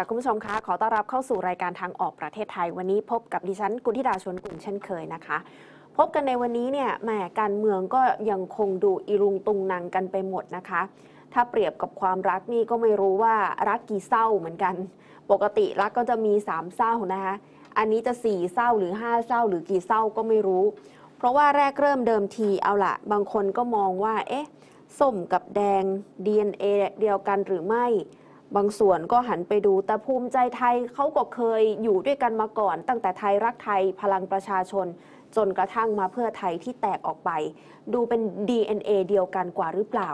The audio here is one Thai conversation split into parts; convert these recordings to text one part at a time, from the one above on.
ค่ะ คุณผู้ชมคะขอต้อนรับเข้าสู่รายการทางออกประเทศไทยวันนี้พบกับดิฉันกุลธิดาชวนกุลเช่นเคยนะคะ พบกันในวันนี้เนี่ยแหมการเมืองก็ยังคงดูอีรุงตุงนังกันไปหมดนะคะ ถ้าเปรียบกับความรักนี่ก็ไม่รู้ว่ารักกี่เศร้าเหมือนกัน ปกติรักก็จะมีสามเศร้านะคะอันนี้จะสี่เศร้าหรือห้าเศร้าหรือกี่เศร้าก็ไม่รู้ เพราะว่าแรกเริ่มเดิมทีเอาละบางคนก็มองว่าเอ๊ะส้มกับแดง DNA เดียวกันหรือไม่ บางส่วนก็หันไปดูแต่ภูมิใจไทยเขาก็เคยอยู่ด้วยกันมาก่อน ตั้งแต่ไทยรักไทยพลังประชาชน จนกระทั่งมาเพื่อไทยที่แตกออกไป ดูเป็น DNA เดียวกันกว่าหรือเปล่า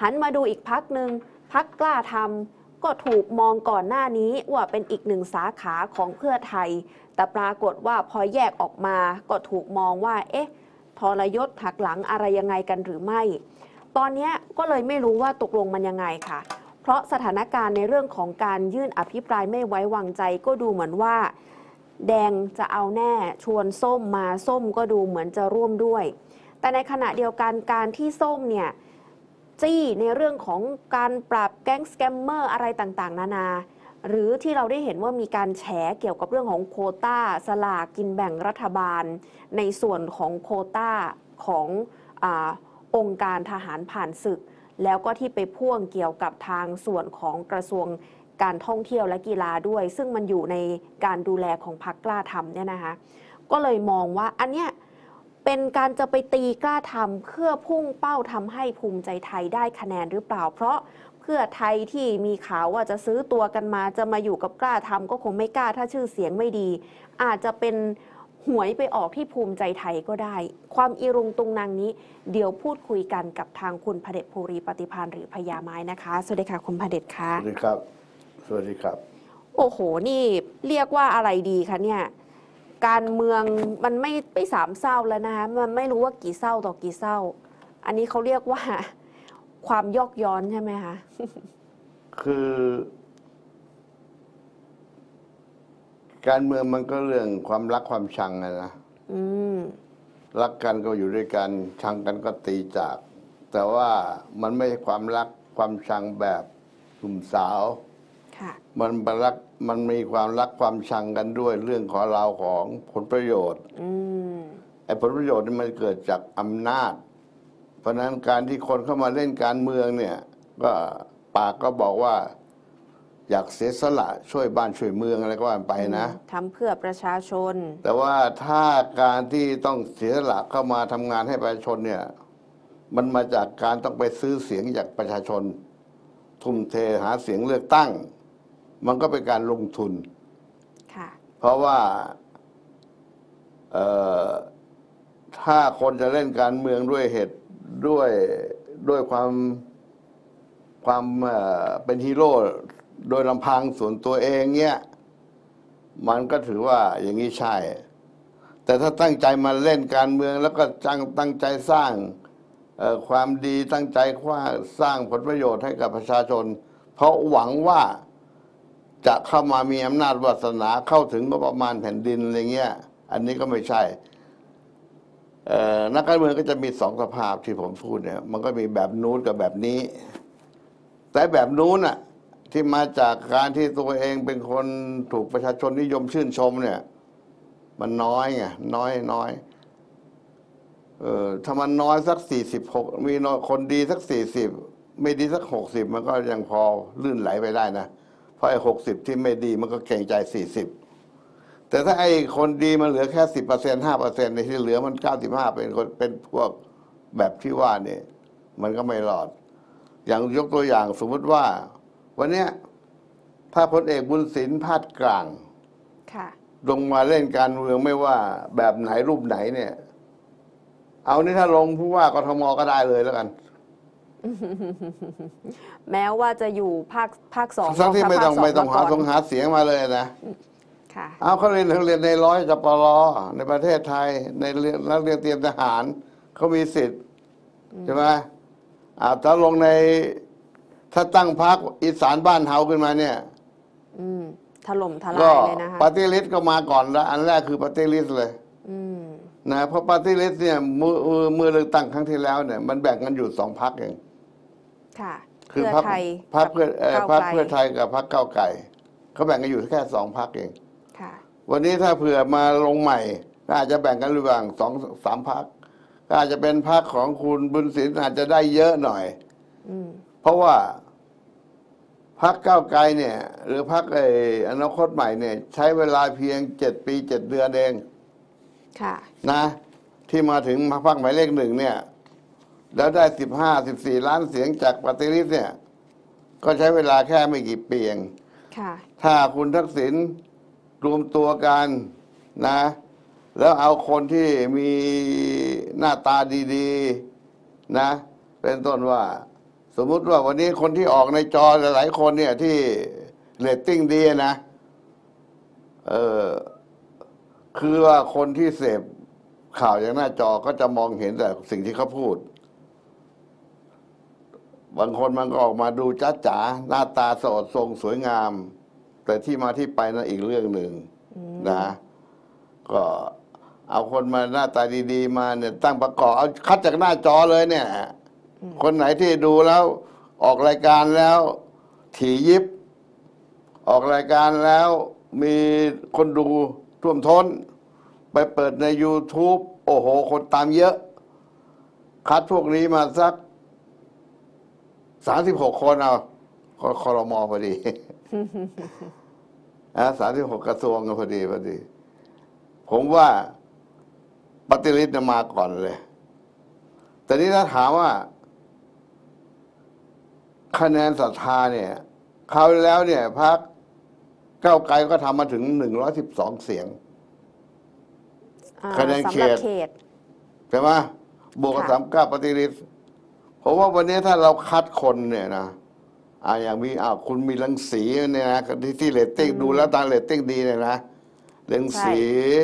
หันมาดูอีกพักหนึ่งพักกล้าทำก็ถูกมองก่อนหน้านี้ว่าเป็นอีกหนึ่งสาขาของเพื่อไทย แต่ปรากฏว่าพอแยกออกมาก็ถูกมองว่า เอ๊ะทรยศหักหลังอะไรยังไงกันหรือไม่ ตอนนี้ก็เลยไม่รู้ว่าตกลงมันยังไงค่ะ เพราะสถานการณ์ในเรื่องของการยื่นอภิปรายไม่ไว้วางใจก็ดูเหมือนว่า แดงจะเอาแน่ชวนส้มมาส้มก็ดูเหมือนจะร่วมด้วย แต่ในขณะเดียวกันการที่ส้มเนี่ยจี้ในเรื่องของการปราบแก๊งสแกมเมอร์อะไรต่างๆ นานา หรือที่เราได้เห็นว่ามีการแฉเกี่ยวกับเรื่องของโคต้าสลากกินแบ่งรัฐบาล ในส่วนของโคต้าของอองค์การทหารผ่านศึก แล้วก็ที่ไปพ่วงเกี่ยวกับทางส่วนของกระทรวงการท่องเที่ยวและกีฬาด้วย ซึ่งมันอยู่ในการดูแลของพรรคกล้าทำเนี่ยนะคะก็เลยมองว่าอันเนี้ยเป็นการจะไปตีกล้าทำเพื่อพุ่งเป้าทำให้ภูมิใจไทยได้คะแนนหรือเปล่า เพราะเพื่อไทยที่มีข่าวว่าจะซื้อตัวกันมาจะมาอยู่กับกล้าทำก็คงไม่กล้าถ้าชื่อเสียงไม่ดี อาจจะเป็น หวยไปออกที่ภูมิใจไทยก็ได้ ความอีรุงตุงนางนี้ เดี๋ยวพูดคุยกันกับทางคุณพเดชภูริปฏิพานหรือพญาไม้นะคะ สวัสดีค่ะคุณพเดชค่ะ สวัสดีครับ สวัสดีครับ โอ้โห นี่เรียกว่าอะไรดีคะเนี่ย การเมืองมันไม่ไม่สามเศร้าแล้วนะคะ มันไม่รู้ว่ากี่เศร้าต่อกี่เศร้า อันนี้เขาเรียกว่า ความยอกย้อนใช่ไหมคะ คือ การเมืองมันก็เรื่องความรักความชังอะนะอืมรักกันก็อยู่ด้วยกันชังกันก็ตีจาก แต่ว่ามันไม่ใช่ความรักความชังแบบหนุ่มสาว ค่ะ มันเป็นรักมันมีความรักความชังกันด้วย เรื่องของเราวของผลประโยชน์ อืม ไอ้ผลประโยชน์นี่มันเกิดจากอำนาจ เพราะฉะนั้นการที่คนเข้ามาเล่นการเมืองเนี่ย ก็ปากก็บอกว่า อยากเสียสละช่วยบ้านช่วยเมืองอะไรก็ว่าไปนะ ทำเพื่อประชาชน แต่ว่าถ้าการที่ต้องเสียสละเข้ามาทำงานให้ประชาชนเนี่ย มันมาจากการต้องไปซื้อเสียงจากประชาชน ทุ่มเทหาเสียงเลือกตั้ง มันก็เป็นการลงทุน ค่ะ เพราะว่าเอ่อถ้าคนจะเล่นการเมืองด้วยเหตุด้วยด้วยความความเอ่อเป็นฮีโร่ โดยลำพังส่วนตัวเองเนี่ยมันก็ถือว่าอย่างนี้ใช่ แต่ถ้าตั้งใจมาเล่นการเมือง แล้วก็ตั้งตั้งใจสร้างความดีตั้งใจว่าสร้างผลประโยชน์ให้กับประชาชน เพราะหวังว่าจะเข้ามามีอำนาจวาสนาเข้าถึงงบประมาณแผ่นดินอะไรเงี้ย อันนี้ก็ไม่ใช่นักการเมืองก็จะมีสองสภาพที่ผมพูดเนี่ย มันก็มีแบบนู้นกับแบบนี้ แต่แบบนู้นน่ะ ที่มาจากการที่ตัวเองเป็นคนถูกประชาชนนิยมชื่นชมเนี่ย มันน้อยไงน้อยน้อยเออถ้ามันน้อยสักสี่สิบหกมีน้อยคนดีสักสี่สิบไม่ดีสักหกสิบมันก็ยังพอลื่นไหลไปได้นะเพราะไอ้หกสิบที่ไม่ดีมันก็เก่งใจสี่สิบแต่ถ้าไอ้คนดีมันเหลือแค่สิบเปอร์เซ็นห้าเปอร์เซ็นในที่เหลือมันเก้าสิบห้าเป็นคนเป็นพวกแบบที่ว่าเนี่ยมันก็ไม่รอด อย่างยกตัวอย่างสมมติว่า วันเนี้ยถ้าพลเอกบุญสินพาดกลาง ค่ะ ลงมาเล่นการเมืองไม่ว่าแบบไหนรูปไหนเนี่ย เอานี่ถ้าลงผู้ว่ากทมก็ได้เลยแล้วกัน แม้ว่าจะอยู่ภาคภาคสองทั้งที่ไม่ต้องภาคสไม่ต้องหาก่นต้องหาเสียงมาเลยนะ ค่ะ เอาเขาเรียนเรียนในร้อยจปรในประเทศไทย ในเรียนนักเรียนเตรียมทหารเขามีสิทธิ์ใช่ไหมอ่าถ้าลงใน ถ้าตั้งพักอีสานบ้านเฮาขึ้นมาเนี่ย อืมถล่มทก็ลายเลยนะคะปฏิริษก็มาก่อนแล้วอันแรกคือปฏิริษเลยอืมนะเพราะปฏิริษเนี่ยมือมือมือเลือกตั้งครั้งที่แล้วเนี่ยมันแบ่งกันอยู่สองพักเองค่ะคือเพื่อพรรคไทยพรรคเพื่อเอ่อกับพรรคก้าวไกลเพื่อไทยกับพรรคก้าวไก่เขาแบ่งกันอยู่แค่สองพักเอง ค่ะ วันนี้ถ้าเผื่อมาลงใหม่ก็อาจจะแบ่งกันระหว่างสองสามพักก็อาจจะเป็นพักของคุณบุญศิลป์อาจจะได้เยอะหน่อย อืมเพราะว่า พักก้าวไกลเนี่ย หรือพักไอ้อนาคตใหม่เนี่ย ใช้เวลาเพียงเจ็ดปีเจ็ดเดือนเองค่ะ นะ ที่มาถึงพักหมายเลขหนึ่งเนี่ย แล้วได้สิบห้าสิบสี่ล้านเสียงจากปฏิริษีเนี่ย ก็ใช้เวลาแค่ไม่กี่ปีเองค่ะ ถ้าคุณทักษิณรวมตัวกันนะ แล้วเอาคนที่มีหน้าตาดี ๆ นะ เป็นต้นว่า สมมุติว่าวันนี้คนที่ออกในจอหลายๆคนเนี่ยที่เรตติ้งดีนะ เออคือว่าคนที่เสพข่าวอย่างหน้าจอก็จะมองเห็นแต่สิ่งที่เขาพูด บางคนมันก็ออกมาดูจ้าจ๋าหน้าตาสดทรงสวยงาม แต่ที่มาที่ไปนั่นอีกเรื่องหนึ่งนะ ก็เอาคนมาหน้าตาดี ๆ มาเนี่ยตั้งประกอบเอาคัดจากหน้าจอเลยเนี่ย คนไหนที่ดูแล้ว ออกรายการแล้ว ถี่ยิบ ออกรายการแล้วมีคนดูท่วมท้น ไปเปิดใน YouTube โอ้โห คนตามเยอะ คัดพวกนี้มาสักสามสิบหกคนเอาคอรมอพอดีอะสามสิบหกกระทรวงพอดีพอดี ผมว่าปฏิริษีมาก่อนเลย แต่นี้ถ้าถามว่า คะแนนศรัทธาเนี่ยคราวที่แล้วเนี่ยพักเก้าวไกลก็ทำมาถึงหนึ่งร้อยสิบสองเสียง อ่าคะแนนสำหรับเขตเขต ใช่ไหมบวกกับค่ะ สามเก้าปฏิริษีผมว่าวันนี้ถ้าเราคัดคนเนี่ยนะอ่าอย่างมีอ่าคุณมีรังสีเนี่ยนะที่ที่เรตติ้งดูแล้วตามเรตติ้งดีเนี่ยนะรังใช่สี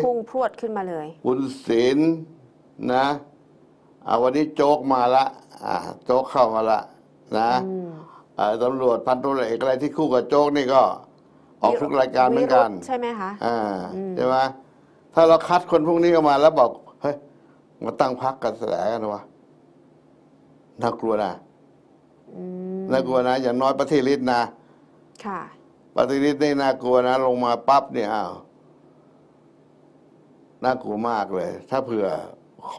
พุ่งพรวดขึ้นมาเลย คุณศิลป์นะอ่าวันนี้โจ๊กมาละอ่าโจ๊กเข้ามาละ นะอืมอ่าตำรวจพันตุเอกอะไรที่คู่กับโจ๊กนี่ก็ ออกทุกรายการเหมือนกันวิรุธใช่ไหมคะอ่าอืมใช่ไหมถ้าเราคัดคนพวกนี้ออกมาแล้วบอกเฮ้ยมาตั้งพักกันแสลกันวะน่ากลัวนะอืมน่ากลัวนะ อย่างน้อยประเทศลิศนะ ค่ะปฏิริษีนี่น่ากลัวนะ ลงมาปั๊บเนี่ยอ้าวน่ากลัวมากเลย ถ้าเผื่อ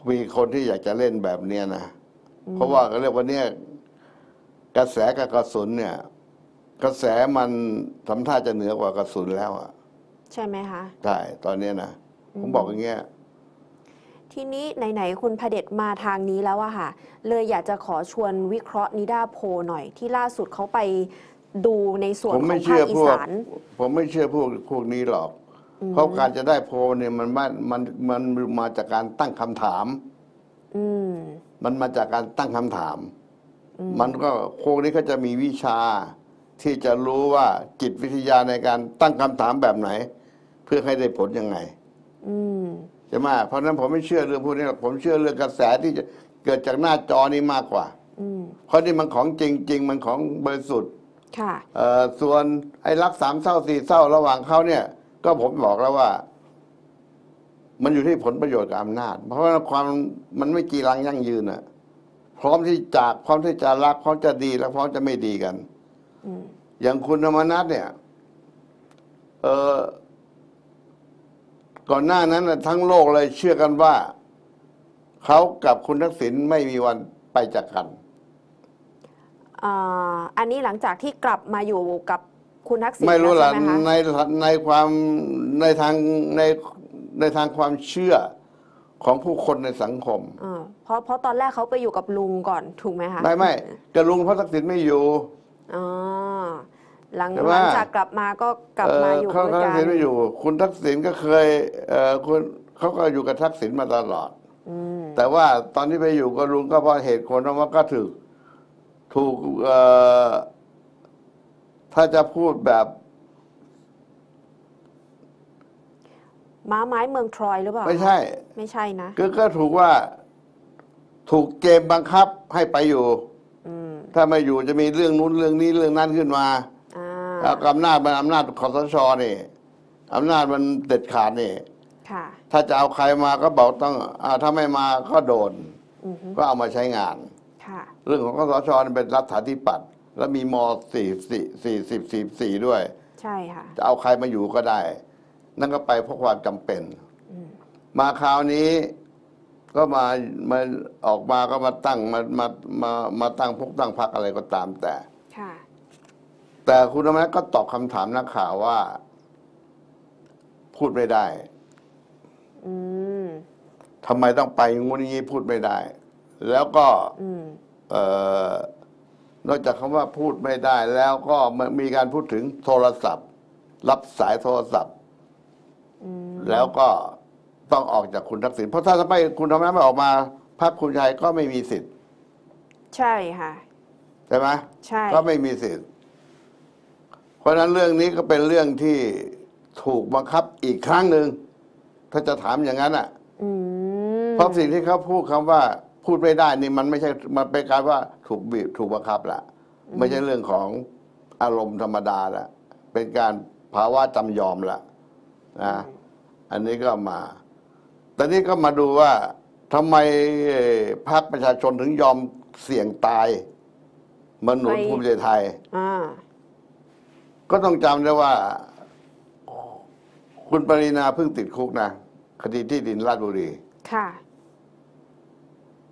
มีคนที่อยากจะเล่นแบบเนี้ยนะ เพราะว่าเขาเรียกว่าเนี่ย กระแสกับกระสุนเนี่ย กระแสมันทำท่าจะเหนือกว่ากระสุนแล้วอะใช่ไหมคะ ใช่ตอนเนี้ยนะผมบอกอย่างเงี้ย ทีนี้ไหน ๆ คุณพเด็จมาทางนี้แล้วอะค่ะ เลยอยากจะขอชวนวิเคราะห์นิดาโพลหน่อยที่ล่าสุดเขาไปดูในส่วนผมขอไม่งภาเชื่คออีพวก สาน ผมไม่เชื่อพวกพวกนี้หรอก เพราะการจะได้โพลเนี่ยมันมามันมันมาจากการตั้งคำถาม อืม มันมาจากการตั้งคำถาม มันก็พวกนี้ก็จะมีวิชาที่จะรู้ว่าจิตวิทยาในการตั้งคำถามแบบไหน เพื่อให้ได้ผลยังไงอืมใช่ไหมเพราะฉะนั้นผมไม่เชื่อเรื่องพวกนี้หรอกผมเชื่อเรื่องกระแสที่จะเกิดจากหน้าจอนี้มากกว่าอืมเพราะนี่มันของจริงๆมันของบริสุทธิ์ค่ะเอ่อส่วนไอ้รักสามเศร้าสี่เศร้าระหว่างเขาเนี่ย ก็ผมบอกแล้วว่า มันอยู่ที่ผลประโยชน์กับอำนาจ เพราะว่าความมันไม่กีรังยั่งยืนอะ พร้อมที่จากพร้อมที่จะรักพร้อมจะดีและพร้อมจะไม่ดีกันอืมอย่างคุณธรรมนัฐเนี่ยเออก่อนหน้านั้นน่ะทั้งโลกเลยเชื่อกันว่าเขากับคุณทักษิณไม่มีวันไปจากกันอ่าอันนี้หลังจากที่กลับมาอยู่กับคุณทักษิณไม่รู้แล้วล่ะใช่ไหมคะในในความในทางในในทางความเชื่อ ของผู้คนในสังคมอ่าเพราะเพราะตอนแรกเขาไปอยู่กับลุงก่อนถูกไหมคะไม่ไม่กระลุงเพราะทักษิณไม่อยู่อ๋อหลังแต่ว่าหลังจากกลับมาก็กลับมาอยู่เขาด้วยทักักนษิณไม่อยู่ คุณทักษิณก็เคยเออคุณเขาก็อยู่กับทักษิณมาตลอดอืมแต่ว่าตอนที่ไปอยู่กับลุงก็เพราะเหตุผลว่าก็ถูกถูกเอ่อถ้าจะพูดแบบ ม้าไม้เมืองทรอยหรือเปล่าไม่ใช่ ไม่ใช่นะก็ก็ถูกว่าถูกเกมบังคับให้ไปอยู่อืมถ้าไม่อยู่จะมีเรื่องนู้นเรื่องนี้เรื่องนั้นขึ้นมาอ่าแล้วอำนาจมันอำนาจคอสชนี่อำนาจมันเด็ดขาดนี่ค่ะถ้าจะเอาใครมาก็บอกต้องอาถ้าไม่มาก็โดนอือฮึก็เอามาใช้งานค่ะเรื่องของคอสชนี่เป็นรัฐาธิปัตย์แล้วมีมสี่สี่สี่สิบสี่สี่ด้วยใใช่ค่ะ จะเอาใครมาอยู่ก็ได้ นั่นก็ไปเพราะความจำเป็นอืมมาคราวนี้ก็มามาออกมาก็มาตั้งมามามามาตั้งพวกตั้งพักอะไรก็ตามแต่ค่ะแต่คุณธรรมนัฐก็ตอบคำถามนักข่าวว่า พูดไม่ได้อืมทำไมต้องไปงุนงี้พูดไม่ได้ แล้วก็อืมเอ่อนอกจากคำว่าพูดไม่ได้ แล้วก็มันมีการพูดถึงโทรศัพท์ รับสายโทรศัพท์อืม แล้วก็ต้องออกจากคุณทักษิณเพราะถ้าไม่คุณธรรมนัฐไม่ออกมาพรรคคุณชัยก็ไม่มีสิทธิ์ใช่ค่ะ ใช่ไหมใช่ก็ไม่มีสิทธิ์ เพราะฉะนั้นเรื่องนี้ก็เป็นเรื่องที่ถูกบังคับอีกครั้งหนึ่งถ้าจะถามอย่างนั้นอะอืมเพราะสิ่งที่เขาพูดคำว่าพูดไม่ได้นี่มันไม่ใช่มันเป็นการว่าถูกบีบถูกบังคับละไม่ใช่เรื่องของอารมณ์ธรรมดาละเป็นการภาวะจำยอมละนะ อันนี้ก็มา ตอนนี้ก็มาดูว่าทำไมเอ่อพรรคประชาชนถึงยอมเสี่ยงตายมาหนุนไปภูมิใจไทยอ่าก็ต้องจำได้ว่า คุณปรินาเพิ่งติดคุกนะคดีที่ดินราชบุรี ค่ะ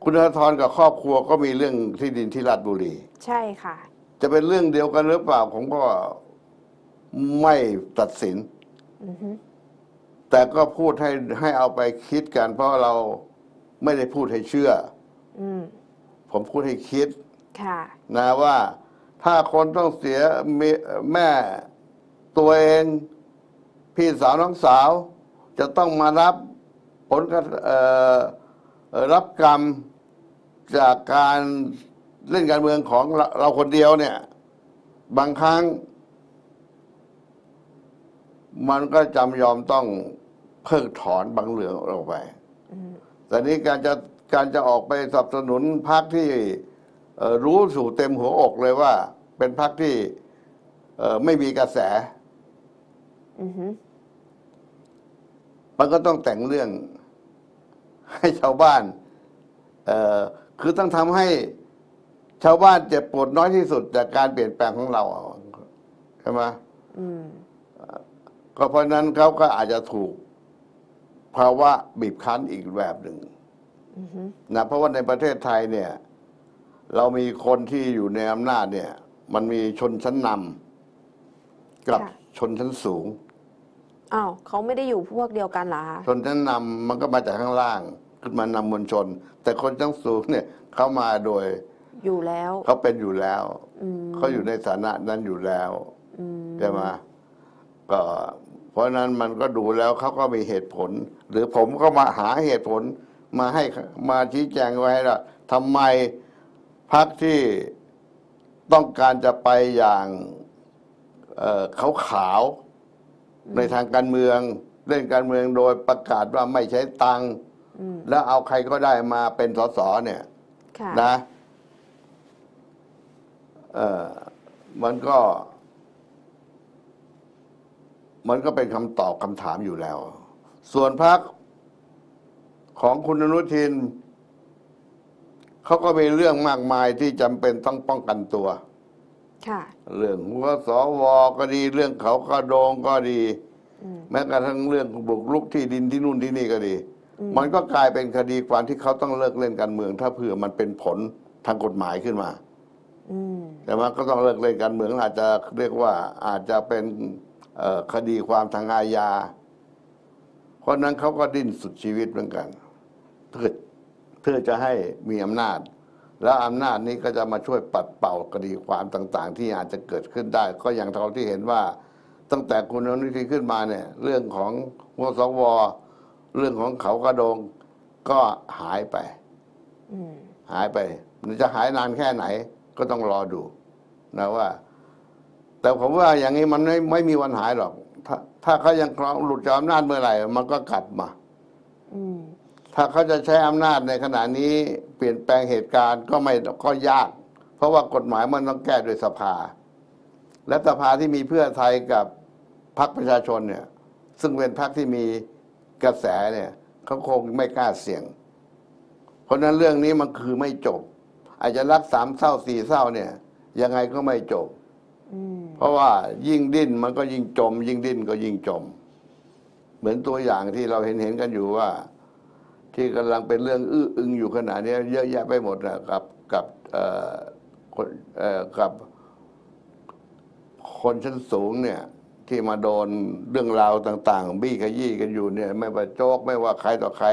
คุณธนาธรกับครอบครัวก็มีเรื่องที่ดินที่ราชบุรี ใช่ค่ะ จะเป็นเรื่องเดียวกันหรือเปล่า ผมก็ไม่ตัดสิน อือฮึ แต่ก็พูดให้ให้เอาไปคิดกัน เพราะเราไม่ได้พูดให้เชื่ออืมผมพูดให้คิดค่ะนะว่า ถ้าคนต้องเสียเมแม่ตัวเอง พี่สาวน้องสาว จะต้องมารับผลกระเอ่อเอ่อรับกรรมจากการเล่นการเมืองของเราเราคนเดียวเนี่ย บางครั้ง มันก็จำยอมต้อง เพิกถอนบางเรื่องออกไปอืมแต่นี้การจะการจะออกไปสนับสนุนพรรคที่เอ่อรู้สู่เต็มหัวอกเลยว่า เป็นพรรคที่เอ่อไม่มีกระแสอือฮึมันก็ต้องแต่งเรื่อง ให้ชาวบ้านเอ่อคือต้องทำให้ชาวบ้านเจ็บปวดน้อยที่สุดจากการเปลี่ยนแปลงของเราใช่ไหมอืมก็เพราะฉะนั้นเขาก็อาจจะถูก ภาวะบีบคั้นอีกแบบหนึ่งอือฮึนะเพราะว่าในประเทศไทยเนี่ย เรามีคนที่อยู่ในอำนาจเนี่ย มันมีชนชั้นนำกับชนชั้นสูงอ้าวเขาไม่ได้อยู่พวกเดียวกันเหรอคะชนชั้นนำมันก็มาจากข้างล่าง ขึ้นมานำมวลชน แต่คนชั้นสูงเนี่ยเขามาโดยอยู่แล้วเขาเป็นอยู่แล้วอืมเขาอยู่ในฐานะนั้นอยู่แล้วอืมใช่ไหมก็ เพราะฉะนั้นมันก็ดูแล้วเขาก็มีเหตุผล หรือผมก็มาหาเหตุผลมาให้มาชี้แจงไว้ว่าทำไมพรรคที่ต้องการจะไปอย่างเอ่อขาวขาวๆในทางการเมือง เล่นการเมืองโดยประกาศว่าไม่ใช้ตังค์อืมแล้วเอาใครก็ได้มาเป็นสสเนี่ยค่ะนะเออมันก็ มันก็เป็นคำตอบคำถามอยู่แล้ว ส่วนพักของคุณอนุทินเขาก็มีเรื่องมากมายที่จำเป็นต้องป้องกันตัวค่ะเรื่องหัวสวก็ดี เรื่องเขากระโดงก็ดีอืมแม้กระทั่งเรื่องบุกรุกที่ดินที่นู่นที่นี่ก็ดีอืมมันก็กลายเป็นคดีความที่เขาต้องเลิกเล่นการเมือง ถ้าเผื่อมันเป็นผลทางกฎหมายขึ้นมาอืมแต่ว่าก็ต้องเลิกเล่นการเมืองอาจจะเรียกว่าอาจจะเป็นเอ่อ คดีความทางอาญา เพราะฉะนั้นเขาก็ดิ้นสุดชีวิตเหมือนกันเพื่อเพื่อจะให้มีอำนาจ แล้วอำนาจนี้ก็จะมาช่วยปัดเป่าคดีความต่าง ๆ ที่อาจจะเกิดขึ้นได้ ก็อย่างเราที่เห็นว่า ตั้งแต่คุณอนุทินขึ้นมาเนี่ย เรื่องของหัวสวเรื่องของเขากระโดงก็หายไปอืมหายไป มันจะหายนานแค่ไหนก็ต้องรอดูนะว่า แต่ผมว่าอย่างนี้มันไม่ไม่มีวันหายหรอก ถ้าถ้าเขายังครองหลุดจากอำนาจเมื่อไหร่ มันก็กลับมาอืมถ้าเขาจะใช้อำนาจในขณะนี้ เปลี่ยนแปลงเหตุการณ์ก็ไม่ก็ยาก เพราะว่ากฎหมายมันต้องแก้โดยสภา และสภาที่มีเพื่อไทยกับพรรคประชาชนเนี่ย ซึ่งเป็นพรรคที่มีกระแสเนี่ยเขาคงไม่กล้าเสี่ยง เพราะฉะนั้นเรื่องนี้มันคือไม่จบ อาจจะรักสามเศร้าสี่เศร้าเนี่ย ยังไงก็ไม่จบอืม เพราะว่ายิ่งดิ้นมันก็ยิ่งจม ยิ่งดิ้นก็ยิ่งจม เหมือนตัวอย่างที่เราเห็นเห็นๆกันอยู่ว่า ที่กำลังเป็นเรื่องอื้ออึงอยู่ขณะนี้เยอะแยะไปหมดนะกับกับเอ่อคนเอ่อกับคนชั้นสูงเนี่ย ที่มาโดนเรื่องราวต่าง ๆ บี้ขยี้กันอยู่เนี่ย ไม่ว่าโจ๊กไม่ว่าใครต่อใคร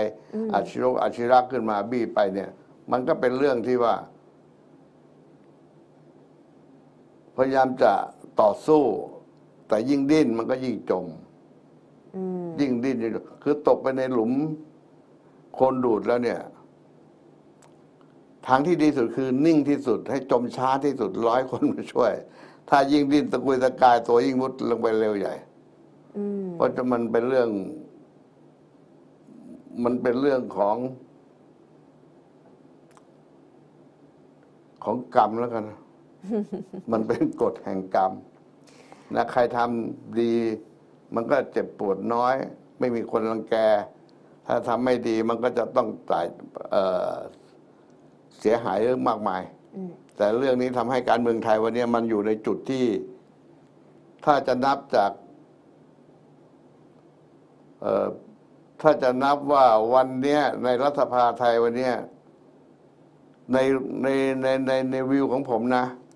อาชิรกอาชิรักขึ้นมาบี้ไปเนี่ย มันก็เป็นเรื่องที่ว่า พยายามจะต่อสู้ แต่ยิ่งดิ้นมันก็ยิ่งจม อืมยิ่งดิ้นยิ่งคือตกไปในหลุมโคลนดูดแล้วเนี่ย ทางที่ดีสุดคือนิ่งที่สุด ให้จมช้าที่สุดร้อยคนมาช่วย ถ้ายิ่งดิ้นตะกุยตะกายตัวยิ่งมุดลงไปเร็วใหญ่ อืมเพราะจะมันเป็นเรื่อง มันเป็นเรื่องของ ของกรรมแล้วกัน มันเป็นกฎแห่งกรรมนะใครทำดี มันก็เจ็บปวดน้อย ไม่มีคนรังแก ถ้าทำไม่ดีมันก็จะต้องจ่ายเอ่อเสียหายเรื่องมากมายอืมแต่เรื่องนี้ทำให้การเมืองไทยวันนี้มันอยู่ในจุดที่ ถ้าจะนับจากเอ่อถ้าจะนับว่าวันเนี้ยในรัฐสภาไทยวันเนี้ยในในในในในวิวของผมนะค่ะ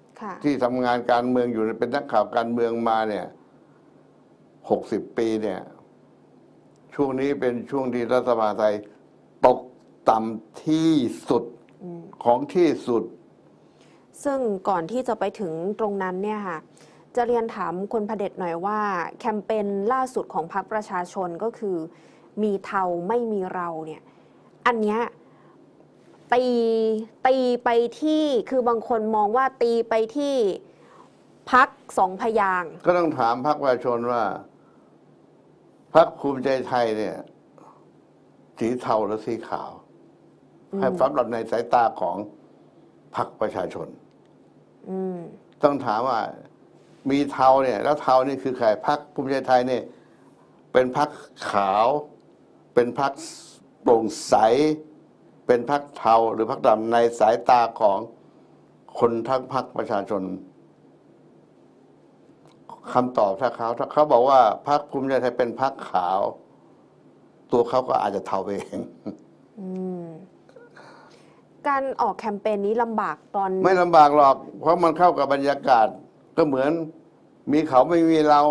ที่ทำงานการเมืองอยู่เป็นนักข่าวการเมืองมาเนี่ยหกสิบปีเนี่ย ช่วงนี้เป็นช่วงที่รัฐบาลไทยตกต่ำที่สุดอืมของที่สุด ซึ่งก่อนที่จะไปถึงตรงนั้นเนี่ยค่ะจะเรียนถามคุณพเดชหน่อยว่า แคมเปญล่าสุดของพรรคประชาชนก็คือ มีเทาไม่มีเราเนี่ย อันเนี้ย ตีตีไปที่คือบางคนมองว่าตีไปที่พักสองพยางค์ก็ต้องถามพรรคประชาชนว่าพรรคภูมิใจไทยเนี่ย สีเทาหรือสีขาว ให้สำหรับในสายตาของพรรคประชาชนอืมต้องถามว่า มีเทาเนี่ย แล้วเทานี่คือใครพรรคภูมิใจไทยเนี่ย เป็นพรรคขาว เป็นพรรคโปร่งใส เป็นพรรคเทาหรือพรรคดำในสายตาของคนทั้งพรรคประชาชนคำตอบถ้าเขาถ้าเขาบอกว่าพรรคภูมิใจไทยเป็นพรรคขาว ตัวเขาก็อาจจะเทาไปเองอืมการออกแคมเปญนี้ลำบากตอน ไม่ลำบากหรอก เพราะมันเข้ากับบรรยากาศ ก็เหมือน มีเขาไม่มีเรา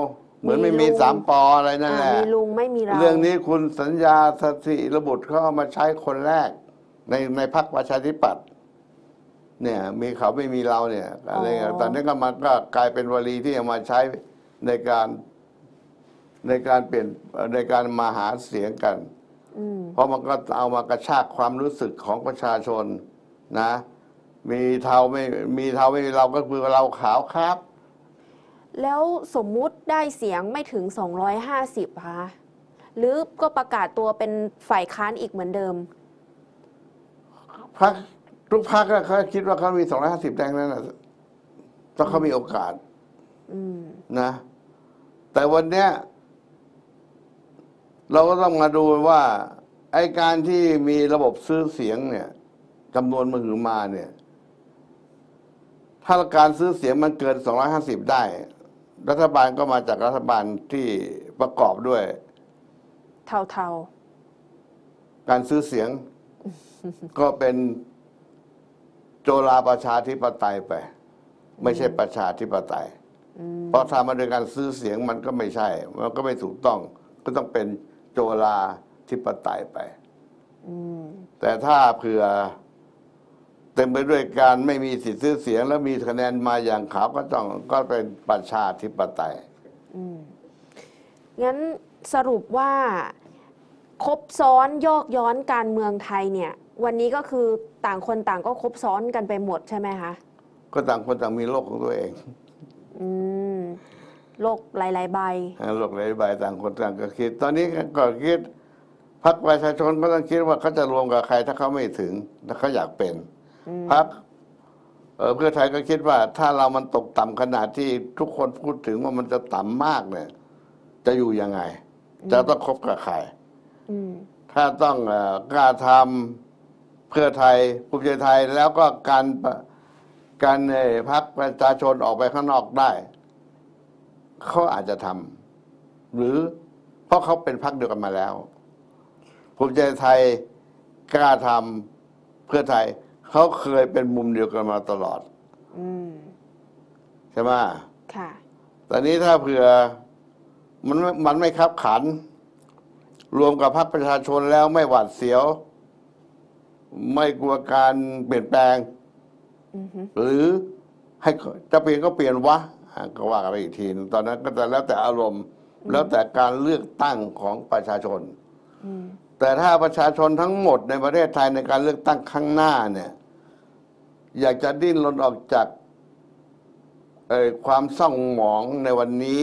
เหมือนไม่มีสามปออะไรนั่นแหอ่าละมีลุงไม่มีเรา เรื่องนี้คุณสัญญาสถิระบุตรเขาเอามาใช้คนแรก ในในพรรคประชาธิปัตย์เนี่ย มีเขาไม่มีเราเนี่ยอะไรเงี้ยตอนนี้ก็มันก็กลายเป็นวลีที่เอามาใช้ในการในการเปลี่ยนในการมาหาเสียงกันอืมเพราะมันก็เอามากระชากความรู้สึกของประชาชนนะ มีเทาไม่มีเทาไม่มีเราก็คือเราขาวครับ แล้วสมมุติได้เสียงไม่ถึง 250คะหรือก็ประกาศตัวเป็นฝ่ายค้านอีกเหมือนเดิม พักทุกพักเขาคิดว่าเขามีสองร้อยห้าสิบแดงนั่นแหละถ้าเขามีโอกาสอืมนะ แต่วันเนี้ยเราก็ต้องมาดูว่า ไอการที่มีระบบซื้อเสียงเนี่ยจำนวนมือมาเนี่ย ถ้าการซื้อเสียงมันเกิน 250 ได้ รัฐบาลก็มาจากรัฐบาลที่ประกอบด้วย เทาเทาการซื้อเสียง ก็เป็นโจลาประชาธิปไตยไป ไม่ใช่ประชาธิปไตยๆอืมเพราะทำมาโดยการซื้อเสียงมันก็ไม่ใช่ มันก็ไม่ถูกต้อง ก็ต้องเป็นโจลาธิปไตยไปอืมแต่ถ้าเผื่อเต็มไปด้วยการไม่มีสิทธิซื้อเสียง แล้วมีคะแนนมาอย่างขาวก็ต้องก็เป็นประชาธิปไตยอืมงั้นสรุปว่าครบซ้อนยอกย้อนการเมืองไทยเนี่ย วันนี้ก็คือต่างคนต่างก็ครบซ้อนกันไปหมดใช่ไหมคะ ก็ต่างคนต่างมีโลกของตัวเองอืมโลกหลาย ๆ ใบ โลกหลายใบต่างคนต่างก็คิด ตอนนี้ก็คิดพรรคประชาชนก็ต้องคิดว่าเขาจะรวมกับใครถ้าเขาไม่ถึงถ้าเขาอยากเป็นอืมพรรคเอ่อเพื่อไทยก็คิดว่า ถ้าเรามันตกต่ำขนาดที่ทุกคนพูดถึงว่ามันจะต่ำมากเนี่ย จะอยู่ยังไง จะต้องคบกับใครอืมถ้าต้องเอ่อกล้าทำ เพื่อไทยภูมิใจไทยแล้วก็การปะการเอ่อพรรคประชาชนออกไปข้างนอกได้ เขาอาจจะทำหรือเพราะเขาเป็นพรรคเดียวกันมาแล้วภูมิใจไทยกล้าทำเพื่อไทยเขาเคยเป็นมุมเดียวกันมาตลอดอืมใช่ไหมค่ะแต่นี้ถ้าเผื่อมันไม่มันไม่คับขัน รวมกับพรรคประชาชนแล้วไม่หวาดเสียว ไม่กลัวการเปลี่ยนแปลงอือฮึหรือให้จะเปลี่ยนก็เปลี่ยนวะอะก็ว่ากันไปอีกทีหนึ่งตอนนั้นก็แต่แล้วแต่อารมณ์ แล้วแต่การเลือกตั้งของประชาชนอืมแต่ถ้าประชาชนทั้งหมดในประเทศไทยในการเลือกตั้งข้างหน้าเนี่ย อยากจะดิ้นรนออกจากเอ่อความเศร้าหมองในวันนี้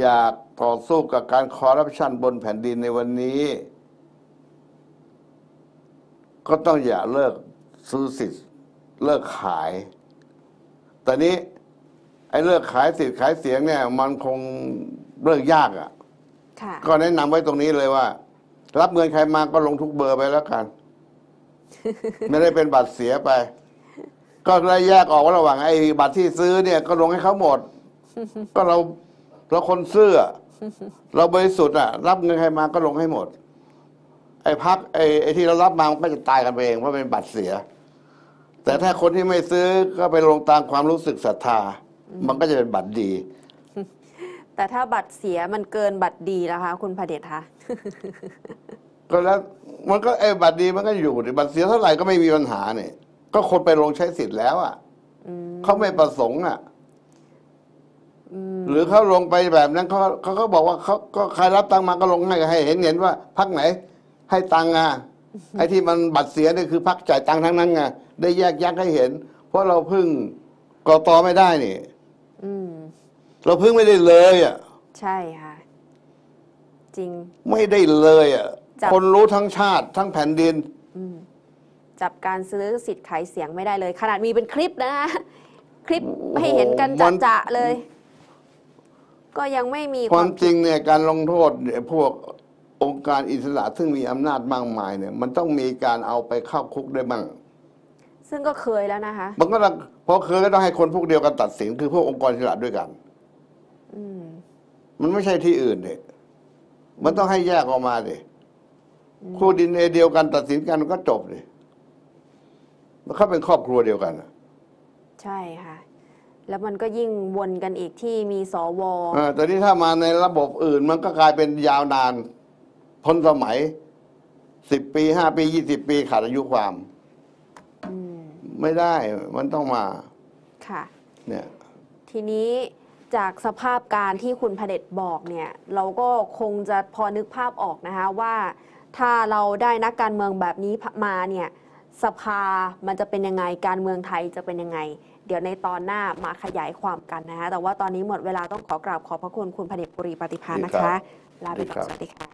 อยากต่อสู้กับการคอร์รัปชันบนแผ่นดินในวันนี้ ก็ต้องอย่าเลิกซื้อสิทธิ์เลิกขาย แต่นี้ไอ้เลิกขายสิทธิ์ขายเสียงเนี่ย มันคงเลิกยากอะค่ะ ก็แนะนำไว้ตรงนี้เลยว่า รับเงินใครมาก็ลงทุกเบอร์ไปแล้วกัน ไม่ได้เป็นบัตรเสียไป ก็เลยแยกออกว่าระหว่างไอ้บัตรที่ซื้อเนี่ย ก็ลงให้เขาหมด ก็เราเราคนซื้ออะเราบริสุทธิ์อะ รับเงินใครมาก็ลงให้หมด ไอ้พักไอ้ไอ้ที่เรารับมามันก็จะตายกันไปเองเพราะเป็นบัตรเสีย แต่ถ้าคนที่ไม่ซื้อก็ไปลงตามความรู้สึกศรัทธา มันก็จะเป็นบัตรดี แต่ถ้าบัตรเสียมันเกินบัตรดีแล้วคะคุณพระเดชคะก็แล้วมันก็ไอ้บัตรดีมันก็อยู่ดิบัตรเสียเท่าไหร่ก็ไม่มีปัญหาเนี่ย ก็คนไปลงใช้สิทธิ์แล้วอะอืมเขาไม่ประสงค์อะอืมหรือเขาลงไปแบบนั้นเขาเขาก็บอกว่าเขาก็ใครรับตังค์มาก็ลงให้ให้เห็นเห็นว่าพักไหน ให้ตังค์อะไอ้ที่มันบัตรเสียนี่คือพักจ่ายตังค์ทั้งนั้นไงได้แยกยักให้เห็น เพราะเราพึ่งกตไม่ได้นี่อืมเราพึ่งไม่ได้เลยอะใช่ค่ะ จริง ไม่ได้เลยอะจับ คนรู้ทั้งชาติทั้งแผ่นดิน อืมจับการซื้อสิทธิ์ขายเสียงไม่ได้เลย ขนาดมีเป็นคลิปนะคลิปให้เห็นกันมัน จะๆเลย ก็ยังไม่มีความจริงเนี่ยการลงโทษเนี่ยพวก องค์การอิสระซึ่งมีอำนาจมากมายเนี่ย มันต้องมีการเอาไปเข้าคุกได้วยบ้าง ซึ่งก็เคยแล้วนะคะ มันก็ต้องเพราะเคยก็ต้องให้คนพวกเดียวกันตัดสินคือพวกองค์กรอิสระด้วยกันอืมมันไม่ใช่ที่อื่นเนี่ยมันต้องให้แยกออกมาดิคู่ดินเอเดียวกันตัดสินกันมันก็จบดิมันเขาเป็นครอบครัวเดียวกันอะใช่ค่ะ แล้วมันก็ยิ่งวนกันอีกที่มีสวเออแต่นี่ถ้ามาในระบบอื่น มันก็กลายเป็นยาวนาน พ้นสมัยสิบปีห้าปียี่สิบปีขาดอายุความ อืมไม่ได้มันต้องมา ค่ะ เนี่ย ทีนี้จากสภาพการที่คุณพเดชบอกเนี่ย เราก็คงจะพอนึกภาพออกนะคะว่าถ้าเราได้นักการเมืองแบบนี้มาเนี่ยสภามันจะเป็นยังไงการเมืองไทยจะเป็นยังไง เดี๋ยวในตอนหน้ามาขยายความกันนะคะแต่ว่าตอนนี้หมดเวลาต้องขอกราบขอบพระคุณคุณพเดชปุรีปฏิภาณนะคะลาไปก่อนสวัสดีค่ะ